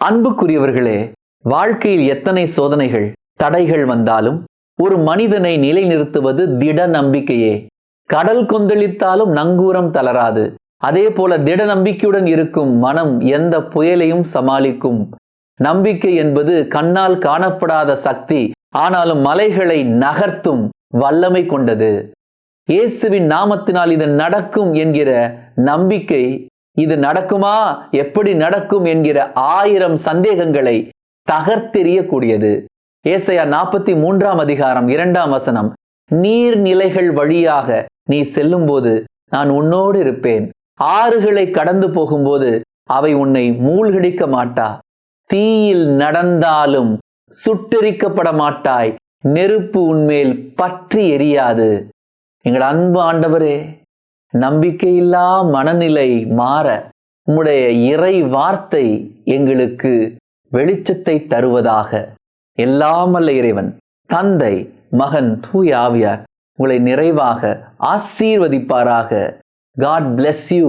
அன்புக்குரியவர்களே வாழ்க்கையில் எத்தனை சோதனைகள் தடைகள் வந்தாலும் ஒரு மனிதனை நிலைநிறுத்துவது திட நம்பிக்கையே. கடல் கொந்தளித்தாலும் நங்கூரம் தளராது. அதே போல திட நம்பிக்கையுடன் இருக்கும் மனம் எந்த புயலையும் சமாளிக்கும். நம்பிக்கை என்பது கண்ணால் காணப்படாத சக்தி ஆனாலும் மலைகளை நகர்த்தும் வல்லமை கொண்டது. இயேசுவின் நாமத்தினால் இது நடக்கும் என்கிற நம்பிக்கை இது நடக்குமா? எப்படி நடக்கும் என்கிற ஆயிரம் சந்தேகங்களை தகர்த்தெறியக்கூடியது. ஏசையா நாற்பத்தி மூன்றாம் அதிகாரம் இரண்டாம் வசனம். நீர்நிலைகள் வழியாக நீ செல்லும்போது நான் உன்னோடு இருப்பேன். ஆறுகளை கடந்து போகும்போது அவை உன்னை மூழ்கடிக்க மாட்டா. தீயில் நடந்தாலும் சுட்டெரிக்கப்பட மாட்டாய். நெருப்பு உன்மேல் பற்றி எரியாது. எங்கள் அன்பு ஆண்டவரே நம்பிக்கையில்லா மனநிலை மாற உம்முடைய இறை வார்த்தை எங்களுக்கு வெளிச்சத்தை தருவதாக. எல்லாமல்ல இறைவன் தந்தை மகன் தூய் ஆவியார் உங்களை நிறைவாக ஆசீர்வதிப்பாராக. God bless you